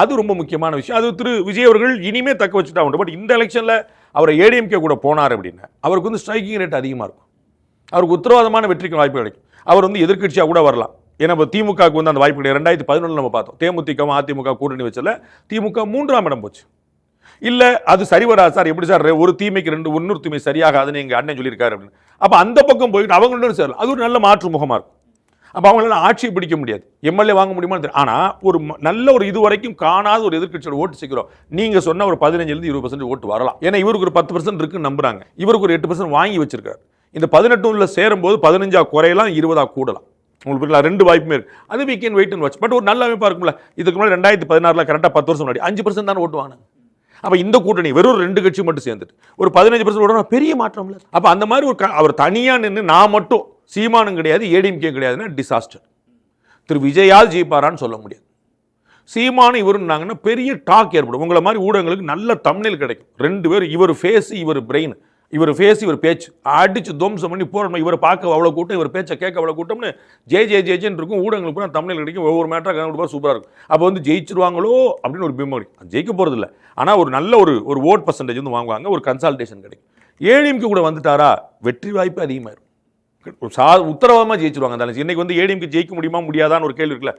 அது ரொம்ப முக்கியமான விஷயம். அது திரு விஜய் அவர்கள் இனிமே தக்க வச்சுட்டா உண்டு. பட் இந்த எலெக்ஷனில் அவர் ஏடிஎம்கே கூட போனார் அப்படின்னா அவருக்கு வந்து ஸ்ட்ரைக்கிங் ரேட் அதிகமாக இருக்கும். அவருக்கு உத்தரவாதமான வெற்றிக்கு வாய்ப்பு கிடைக்கும். அவர் வந்து எதிர்க்கட்சியாக கூட வரலாம். ஏன்னா இப்போ திமுகவுக்கு வந்து அந்த வாய்ப்பு கிடையாது. ரெண்டாயிரத்தி பதினொன்று நம்ம பார்த்தோம். தேமுதிகவும் அதிமுக கூட்டணி வச்சல திமுக மூன்றாம் இடம் போச்சு. இல்லை அது சரி வராது சார்? எப்படி சார்? ஒரு தீமைக்கு ரெண்டு ஒன்னொரு தீமை சரியாகாதுன்னு எங்கள் அண்ணன் சொல்லியிருக்காரு அப்படின்னு. அப்போ அந்த பக்கம் போயிட்டு அவங்களோட சேரலாம். அது ஒரு நல்ல மாற்று முகமாக இருக்கும். அப்போ அவங்களால ஆட்சியை பிடிக்க முடியாது. எம்எல்ஏ வாங்க முடியுமா ஆனால் ஒரு நல்ல ஒரு இது வரைக்கும் காணாத ஒரு எதிர்கட்சியோட ஓட்டு சீக்கிரம் நீங்கள் சொன்ன ஒரு பதினஞ்சுலேருந்து இருபது பர்சன்ட் ஓட்டு வரலாம். ஏன்னா இவருக்கு ஒரு பத்து பர்சன்ட் இருக்குன்னு நம்புறாங்க. இவருக்கு ஒரு எட்டு பர்சன்ட் வாங்கி வச்சிருக்காரு. இந்த பதினெட்டுல சேரும்போது பதினஞ்சா குறையலாம் இருபதா கூடலாம். உங்களுக்கு ரெண்டு வாய்ப்புமே இருக்கு. அது we can wait and watch but ஒரு நல்ல அமைப்பாக இருக்கும்ல. இதுக்கு முன்னாடி ரெண்டாயிரத்தி பதினாறில் கரெக்டாக பத்து வருஷம் முன்னாடி அஞ்சு பர்சன்ட் தான் ஓட்டு வாங்கினாங்க. அப்போ இந்த கூட்டணி வெறும் ரெண்டு கட்சி மட்டும் சேர்ந்துட்டு. ஒரு பதினஞ்சு பர்சன்ட் ஓட பெரிய மாற்றம் இல்லை. அப்போ அந்த மாதிரி ஒரு க- அவர் தனியாக நின்று நான் மட்டும் சீமானும் கிடையாது ஏடிஎம்கே கிடையாதுன்னா டிசாஸ்டர் திரு விஜயால் ஜெயிப்பாரான்னு சொல்ல முடியாது. சீமானு இவருன்னாங்கன்னா பெரிய டாக் ஏற்படும். உங்களை மாதிரி ஊடகங்களுக்கு நல்ல தமிழில் கிடைக்கும். ரெண்டு பேர் இவர் ஃபேஸ் இவர் பிரெயின் இவர் ஃபேஸ் இவர் பேச்சு. அடிச்சு துவம்சம் பண்ணி போகிறோம் இவரை பார்க்க அவ்வளோ கூட்டம் இவர் பேச்சை கேட்க அவ்வளோ கூட்டம்னு ஜே ஜே ஜே ஜேன்னு இருக்கும். ஊடகங்களுக்கு நான் தமிழில் கிடைக்கும். ஒவ்வொரு மேட்டராக கணக்கு கொடுப்பா சூப்பராக இருக்கும். அப்போ வந்து ஜெயிச்சிருவாங்களோ அப்படின்னு ஒரு பிம்பம் கிடைக்கும். அது ஜெயிக்க போகிறது இல்லை ஆனால் ஒரு நல்ல ஒரு ஒரு ஓட் பர்சன்டேஜ் வந்து வாங்குவாங்க. ஒரு கன்சால்டேஷன் கிடைக்கும். ஏடிஎம்கே கூட வந்துட்டாரா? வெற்றி வாய்ப்பு அதிகமாக இருக்கும் சா உத்தரவாதமாக ஜெயிச்சிருவாங்க அந்த இன்னைக்கு வந்து ஏடிஎம்கே ஜெயிக்க முடியுமா? முடியாதான்னு ஒரு கேள்வி இருக்குல்ல.